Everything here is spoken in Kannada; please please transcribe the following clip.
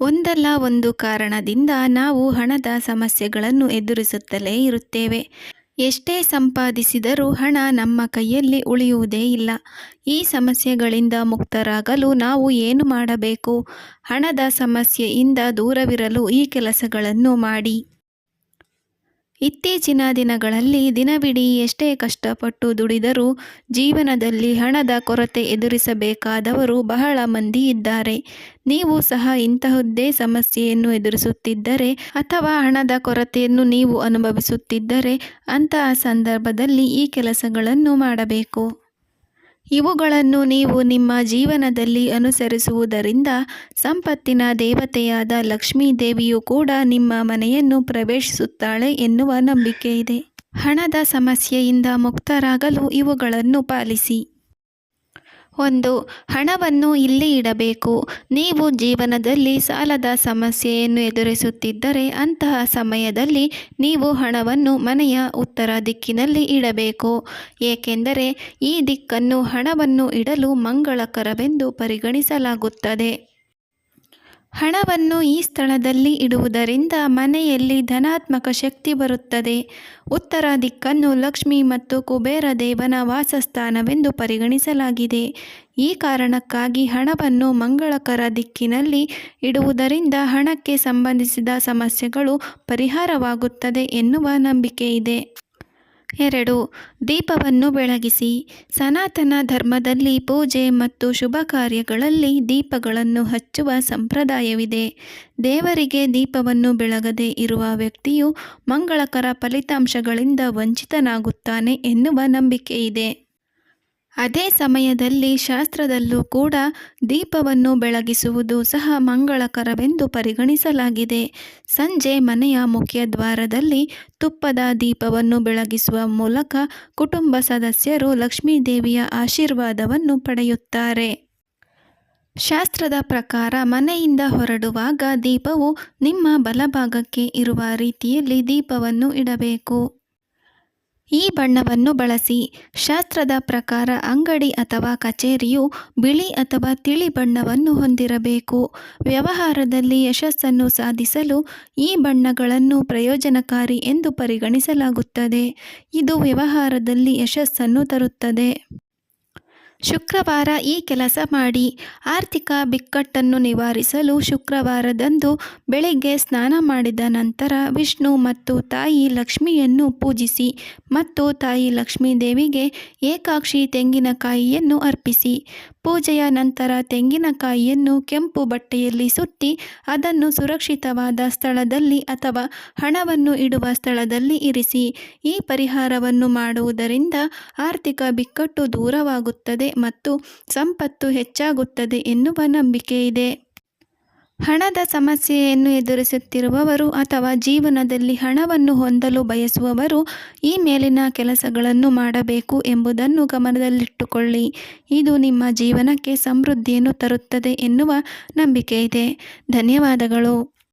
ಒಂದಲ್ಲ ಒಂದು ಕಾರಣದಿಂದ ನಾವು ಹಣದ ಸಮಸ್ಯೆಗಳನ್ನು ಎದುರಿಸುತ್ತಲೇ ಇರುತ್ತೇವೆ. ಎಷ್ಟೇ ಸಂಪಾದಿಸಿದರೂ ಹಣ ನಮ್ಮ ಕೈಯಲ್ಲಿ ಉಳಿಯುವುದೇ ಇಲ್ಲ. ಈ ಸಮಸ್ಯೆಗಳಿಂದ ಮುಕ್ತರಾಗಲು ನಾವು ಏನು ಮಾಡಬೇಕು? ಹಣದ ಸಮಸ್ಯೆಯಿಂದ ದೂರವಿರಲು ಈ ಕೆಲಸಗಳನ್ನು ಮಾಡಿ. ಇತ್ತೀಚಿನ ದಿನಗಳಲ್ಲಿ ದಿನವಿಡೀ ಎಷ್ಟೇ ಕಷ್ಟಪಟ್ಟು ದುಡಿದರೂ ಜೀವನದಲ್ಲಿ ಹಣದ ಕೊರತೆ ಎದುರಿಸಬೇಕಾದವರು ಬಹಳ ಮಂದಿ ಇದ್ದಾರೆ. ನೀವು ಸಹ ಇಂತಹದ್ದೇ ಸಮಸ್ಯೆಯನ್ನು ಎದುರಿಸುತ್ತಿದ್ದರೆ ಅಥವಾ ಹಣದ ಕೊರತೆಯನ್ನು ನೀವು ಅನುಭವಿಸುತ್ತಿದ್ದರೆ ಅಂತಹ ಸಂದರ್ಭದಲ್ಲಿ ಈ ಕೆಲಸಗಳನ್ನು ಮಾಡಬೇಕು. ಇವುಗಳನ್ನು ನೀವು ನಿಮ್ಮ ಜೀವನದಲ್ಲಿ ಅನುಸರಿಸುವುದರಿಂದ ಸಂಪತ್ತಿನ ದೇವತೆಯಾದ ಲಕ್ಷ್ಮೀ ದೇವಿಯು ಕೂಡ ನಿಮ್ಮ ಮನೆಯನ್ನು ಪ್ರವೇಶಿಸುತ್ತಾಳೆ ಎನ್ನುವ ನಂಬಿಕೆ ಇದೆ ಹಣದ ಸಮಸ್ಯೆಯಿಂದ ಮುಕ್ತರಾಗಲು ಇವುಗಳನ್ನು ಪಾಲಿಸಿ. ಒಂದು, ಹಣವನ್ನು ಇಲ್ಲಿ ಇಡಬೇಕು. ನೀವು ಜೀವನದಲ್ಲಿ ಸಾಲದ ಸಮಸ್ಯೆಯನ್ನು ಎದುರಿಸುತ್ತಿದ್ದರೆ ಅಂತಹ ಸಮಯದಲ್ಲಿ ನೀವು ಹಣವನ್ನು ಮನೆಯ ಉತ್ತರ ದಿಕ್ಕಿನಲ್ಲಿ ಇಡಬೇಕು. ಏಕೆಂದರೆ ಈ ದಿಕ್ಕನ್ನು ಹಣವನ್ನು ಇಡಲು ಮಂಗಳಕರವೆಂದು ಪರಿಗಣಿಸಲಾಗುತ್ತದೆ. ಹಣವನ್ನು ಈ ಸ್ಥಳದಲ್ಲಿ ಇಡುವುದರಿಂದ ಮನೆಯಲ್ಲಿ ಧನಾತ್ಮಕ ಶಕ್ತಿ ಬರುತ್ತದೆ. ಉತ್ತರ ದಿಕ್ಕನ್ನು ಲಕ್ಷ್ಮಿ ಮತ್ತು ಕುಬೇರ ದೇವನ ವಾಸಸ್ಥಾನವೆಂದು ಪರಿಗಣಿಸಲಾಗಿದೆ. ಈ ಕಾರಣಕ್ಕಾಗಿ ಹಣವನ್ನು ಮಂಗಳಕರ ದಿಕ್ಕಿನಲ್ಲಿ ಇಡುವುದರಿಂದ ಹಣಕ್ಕೆ ಸಂಬಂಧಿಸಿದ ಸಮಸ್ಯೆಗಳು ಪರಿಹಾರವಾಗುತ್ತದೆ ಎನ್ನುವ ನಂಬಿಕೆ ಇದೆ ಎರಡು, ದೀಪವನ್ನು ಬೆಳಗಿಸಿ. ಸನಾತನ ಧರ್ಮದಲ್ಲಿ ಪೂಜೆ ಮತ್ತು ಶುಭ ಕಾರ್ಯಗಳಲ್ಲಿ ದೀಪಗಳನ್ನು ಹಚ್ಚುವ ಸಂಪ್ರದಾಯವಿದೆ. ದೇವರಿಗೆ ದೀಪವನ್ನು ಬೆಳಗದೆ ಇರುವ ವ್ಯಕ್ತಿಯು ಮಂಗಳಕರ ಫಲಿತಾಂಶಗಳಿಂದ ವಂಚಿತನಾಗುತ್ತಾನೆ ಎನ್ನುವ ಇದೆ ಅದೇ ಸಮಯದಲ್ಲಿ ಶಾಸ್ತ್ರದಲ್ಲೂ ಕೂಡ ದೀಪವನ್ನು ಬೆಳಗಿಸುವುದು ಸಹ ಮಂಗಳಕರವೆಂದು ಪರಿಗಣಿಸಲಾಗಿದೆ. ಸಂಜೆ ಮನೆಯ ಮುಖ್ಯ ದ್ವಾರದಲ್ಲಿ ತುಪ್ಪದ ದೀಪವನ್ನು ಬೆಳಗಿಸುವ ಮೂಲಕ ಕುಟುಂಬ ಸದಸ್ಯರು ಲಕ್ಷ್ಮೀದೇವಿಯ ಆಶೀರ್ವಾದವನ್ನು ಪಡೆಯುತ್ತಾರೆ. ಶಾಸ್ತ್ರದ ಪ್ರಕಾರ ಮನೆಯಿಂದ ಹೊರಡುವಾಗ ದೀಪವು ನಿಮ್ಮ ಬಲಭಾಗಕ್ಕೆ ಇರುವ ರೀತಿಯಲ್ಲಿ ದೀಪವನ್ನು ಇಡಬೇಕು. ಈ ಬಣ್ಣವನ್ನು ಬಳಸಿ ಶಾಸ್ತ್ರದ ಪ್ರಕಾರ ಅಂಗಡಿ ಅಥವಾ ಕಚೇರಿಯು ಬಿಳಿ ಅಥವಾ ತಿಳಿ ಬಣ್ಣವನ್ನು ಹೊಂದಿರಬೇಕು. ವ್ಯವಹಾರದಲ್ಲಿ ಯಶಸ್ಸನ್ನು ಸಾಧಿಸಲು ಈ ಬಣ್ಣಗಳನ್ನು ಪ್ರಯೋಜನಕಾರಿ ಎಂದು ಪರಿಗಣಿಸಲಾಗುತ್ತದೆ. ಇದು ವ್ಯವಹಾರದಲ್ಲಿ ಯಶಸ್ಸನ್ನು ತರುತ್ತದೆ. ಶುಕ್ರವಾರ ಈ ಕೆಲಸ ಮಾಡಿ ಆರ್ಥಿಕ ಬಿಕ್ಕಟ್ಟನ್ನು ನಿವಾರಿಸಲು ಶುಕ್ರವಾರದಂದು ಬೆಳಿಗ್ಗೆ ಸ್ನಾನ ಮಾಡಿದ ನಂತರ ವಿಷ್ಣು ಮತ್ತು ತಾಯಿ ಲಕ್ಷ್ಮಿಯನ್ನು ಪೂಜಿಸಿ ಮತ್ತು ತಾಯಿ ಲಕ್ಷ್ಮೀ ದೇವಿಗೆ ಏಕಾಕ್ಷಿ ತೆಂಗಿನಕಾಯಿಯನ್ನು ಅರ್ಪಿಸಿ. ಪೂಜೆಯ ನಂತರ ತೆಂಗಿನಕಾಯಿಯನ್ನು ಕೆಂಪು ಬಟ್ಟೆಯಲ್ಲಿ ಸುತ್ತಿ ಅದನ್ನು ಸುರಕ್ಷಿತವಾದ ಸ್ಥಳದಲ್ಲಿ ಅಥವಾ ಹಣವನ್ನು ಇಡುವ ಸ್ಥಳದಲ್ಲಿ ಇರಿಸಿ, ಈ ಪರಿಹಾರವನ್ನು ಮಾಡುವುದರಿಂದ ಆರ್ಥಿಕ ಬಿಕ್ಕಟ್ಟು ದೂರವಾಗುತ್ತದೆ ಮತ್ತು ಸಂಪತ್ತು ಹೆಚ್ಚಾಗುತ್ತದೆ ಎನ್ನುವ ನಂಬಿಕೆ ಇದೆ. ಹಣದ ಸಮಸ್ಯೆಯನ್ನು ಎದುರಿಸುತ್ತಿರುವವರು ಅಥವಾ ಜೀವನದಲ್ಲಿ ಹಣವನ್ನು ಹೊಂದಲು ಬಯಸುವವರು ಈ ಮೇಲಿನ ಕೆಲಸಗಳನ್ನು ಮಾಡಬೇಕು ಎಂಬುದನ್ನು ಗಮನದಲ್ಲಿಟ್ಟುಕೊಳ್ಳಿ. ಇದು ನಿಮ್ಮ ಜೀವನಕ್ಕೆ ಸಮೃದ್ಧಿಯನ್ನು ತರುತ್ತದೆ ಎನ್ನುವ ನಂಬಿಕೆ ಇದೆ ಧನ್ಯವಾದಗಳು.